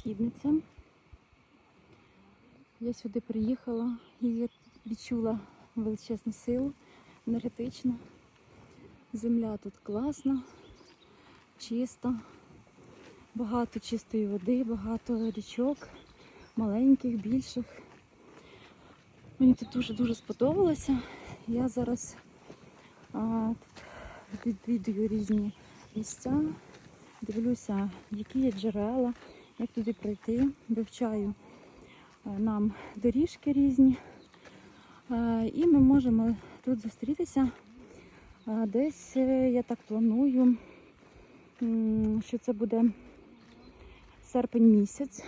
східниця. Я сюди приїхала і відчула величезну силу енергетичну. Земля тут класна, чиста, багато чистої води, багато річок, маленьких, більших. Мені тут дуже-дуже сподобалося. Я зараз а, тут відвідую різні місця, дивлюся, які є джерела, як туди пройти, вивчаю е, нам доріжки різні. Е, І ми можемо тут зустрітися. Е, Десь я так планую, що це буде серпень місяць.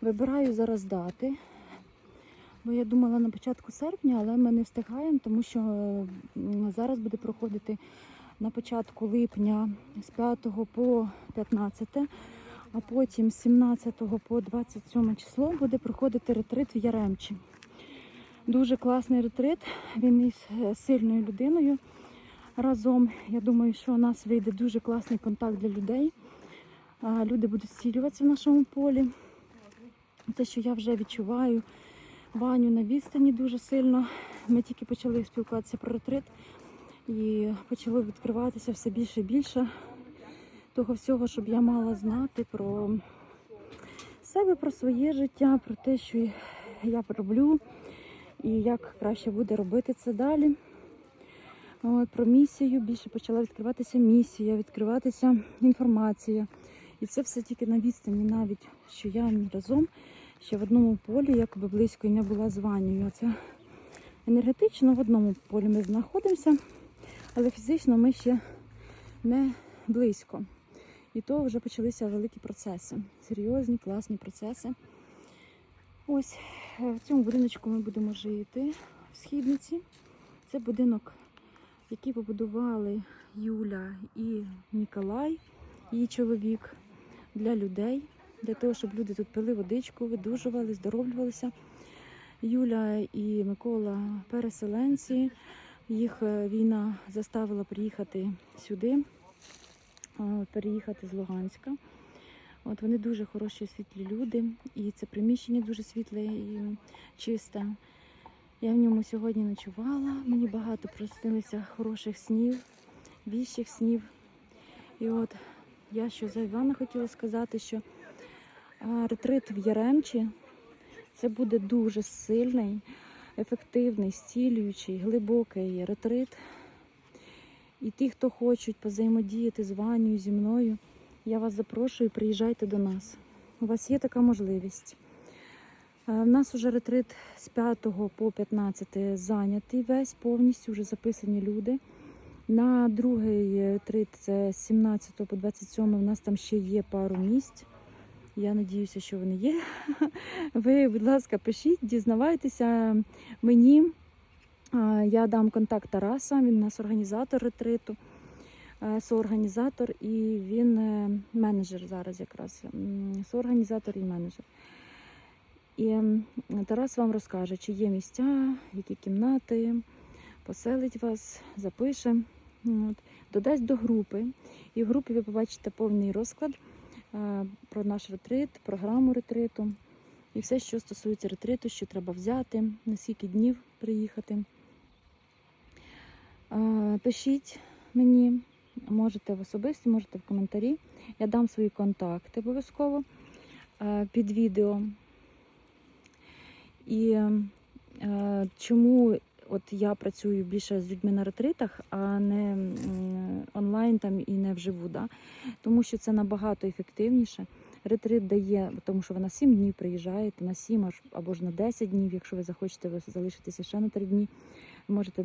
Вибираю зараз дати. Бо я думала на початку серпня, але ми не встигаємо, тому що зараз буде проходити на початку липня з 5 по 15, а потім з 17 по 27 число буде проходити ретрит в Яремчі. Дуже класний ретрит. Він із е, сильною людиною разом. Я думаю, що у нас вийде дуже класний контакт для людей. Люди будуть зцілюватися в нашому полі. Те, що я вже відчуваю, Ваню на відстані дуже сильно. Ми тільки почали спілкуватися про ретрит і почало відкриватися все більше і більше того всього, щоб я мала знати про себе, про своє життя, про те, що я роблю і як краще буде робити це далі. Про місію більше почала відкриватися місія, відкриватися інформація. І це все тільки на відстані, навіть що я разом ще в одному полі, якби близько і не була з Ванею. Це енергетично в одному полі ми знаходимося, але фізично ми ще не близько. І то вже почалися великі процеси. Серйозні, класні процеси. Ось е, в цьому будиночку ми будемо жити в східниці. Це будинок, який побудували Юля і Ніколай, її чоловік, для людей, для того, щоб люди тут пили водичку, видужували, здоровлювалися. Юля і Микола переселенці. Їх е, війна заставила приїхати сюди, переїхати з Луганська. От вони дуже хороші, світлі люди, і це приміщення дуже світле і чисте. Я в ньому сьогодні ночувала. Мені багато приснилося хороших снів, віщих снів. І от я що за Івана хотіла сказати, що ретрит в Яремчі це буде дуже сильний, ефективний, зцілюючий, глибокий ретрит. І ті, хто хочуть позаємодіяти з Ванею, зі мною, я вас запрошую, приїжджайте до нас. У вас є така можливість. У нас уже ретрит з 5 по 15 зайнятий весь, повністю вже записані люди. На другий ретрит це з 17 по 27 у нас там ще є пару місць. Я надіюся, що вони є. Ви, будь ласка, пишіть, дізнавайтеся мені. Я дам контакт Тараса, він у нас організатор ретриту, е, соорганізатор і він е, менеджер зараз якраз. Соорганізатор і менеджер. І Тарас вам розкаже, чи є місця, які кімнати, поселить вас, запише, от, додасть до групи. І в групі ви побачите повний розклад е, про наш ретрит, програму ретриту і все, що стосується ретриту, що треба взяти, на скільки днів приїхати. Е, Пишіть мені, можете в особисті, можете в коментарі. Я дам свої контакти обов'язково е, під відео. І е, чому от я працюю більше з людьми на ретритах, а не онлайн там і не вживу. Да? Тому що це набагато ефективніше. Ретрит дає, тому що ви на 7 днів приїжджаєте, на 7 або ж на 10 днів, якщо ви захочете ви залишитися ще на 3 дні. Можете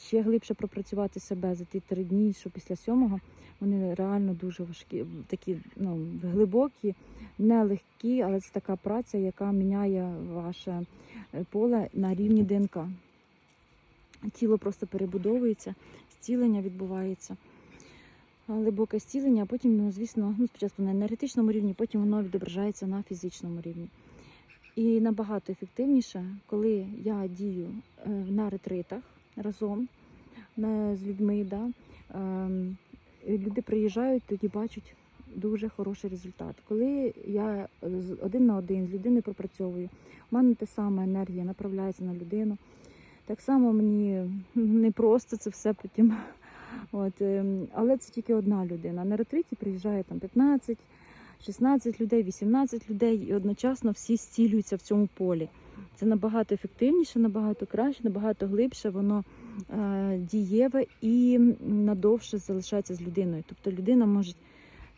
ще глибше пропрацювати себе за ті 3 дні, що після сьомого вони реально дуже важкі, такі ну, глибокі, нелегкі, але це така праця, яка міняє ваше е, поле на рівні ДНК. Тіло просто перебудовується, зцілення відбувається. Глибоке зцілення, а потім, ну, звісно, ну, спочатку на енергетичному рівні, потім воно відображається на фізичному рівні. І набагато ефективніше, коли я дію е, на ретритах разом е, з людьми, да, ем, люди приїжджають, тоді бачать дуже хороший результат. Коли я з- один на один з людиною пропрацьовую, у мене те саме енергія направляється на людину. Так само мені не просто це все потім. От, ем, але це тільки одна людина. На ретриті приїжджає там 15, 16 людей, 18 людей, і одночасно всі зцілюються в цьому полі. Це набагато ефективніше, набагато краще, набагато глибше, воно е, дієве і надовше залишається з людиною. Тобто людина може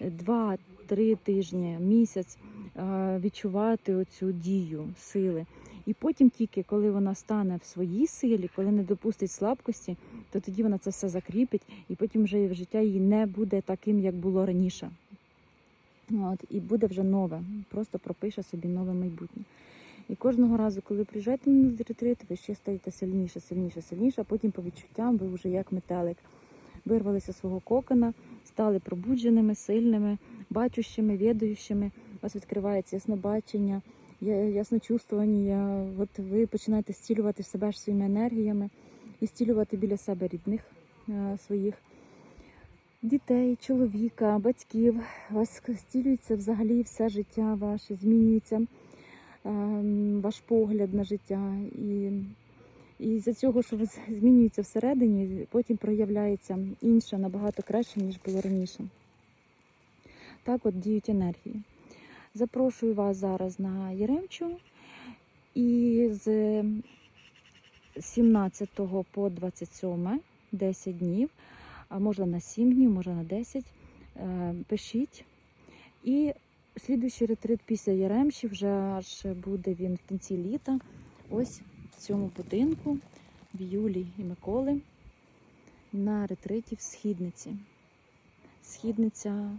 2-3 тижні, місяць е, відчувати оцю дію сили. І потім тільки, коли вона стане в своїй силі, коли не допустить слабкості, то тоді вона це все закріпить, і потім вже життя її не буде таким, як було раніше. От, і буде вже нове, просто пропише собі нове майбутнє. І кожного разу, коли приїжджаєте на ретрит, ви ще стаєте сильніше, сильніше, сильніше, а потім по відчуттям ви вже як метелик вирвалися свого кокона, стали пробудженими, сильними, бачущими, відаючими. У вас відкривається яснобачення, ясночувствування. От ви починаєте зцілювати себе ж своїми енергіями і зцілювати біля себе рідних е, своїх дітей, чоловіка, батьків. Вас зцілюється взагалі все життя ваше, змінюється ем, ваш погляд на життя. І, і за цього, що з- змінюється всередині, потім проявляється інше набагато краще, ніж було раніше. Так от діють енергії. Запрошую вас зараз на Яремчу і з 17 по 27 10 днів, а можна на 7 днів, можна на 10. Е, Пишіть. І слідуючий ретрит після Яремчі вже аж буде він в кінці літа. Ось в цьому будинку в Юлі і Миколи на ретриті в східниці. Східниця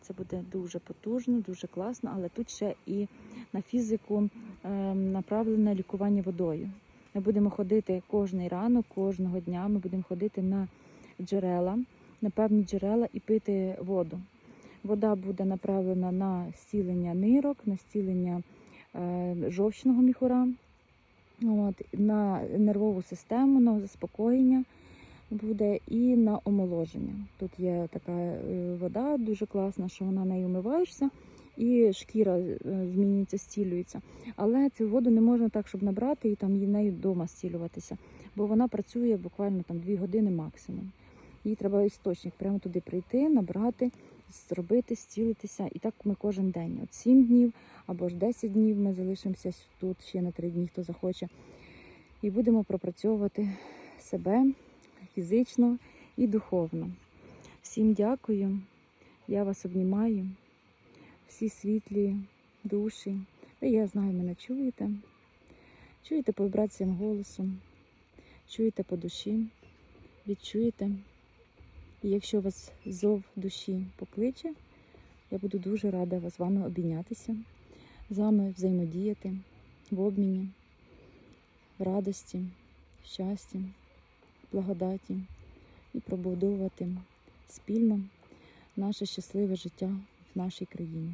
це буде дуже потужно, дуже класно, але тут ще і на фізику е, направлене лікування водою. Ми будемо ходити кожний ранок, кожного дня. Ми будемо ходити на джерела, на певні джерела і пити воду. Вода буде направлена на зцілення нирок, на зцілення е, жовчного міхура, от, на нервову систему, на заспокоєння буде і на омоложення. Тут є така е, вода дуже класна, що вона нею вмиваєшся, і шкіра е, змінюється, зцілюється. Але цю воду не можна так, щоб набрати і там нею вдома зцілюватися, бо вона працює буквально там 2 години максимум. Їй треба істочник прямо туди прийти, набрати, зробити, зцілитися. І так ми кожен день. От 7 днів або ж 10 днів ми залишимося тут ще на 3 дні, хто захоче. І будемо пропрацьовувати себе фізично і духовно. Всім дякую. Я вас обнімаю. Всі світлі душі. Та я знаю, мене чуєте. Чуєте по вібраціям голосу, чуєте по душі, відчуєте. І якщо вас зов душі покличе, я буду дуже рада з вами обійнятися, з вами взаємодіяти в обміні, в радості, щасті, благодаті і пробудовувати спільно наше щасливе життя в нашій країні.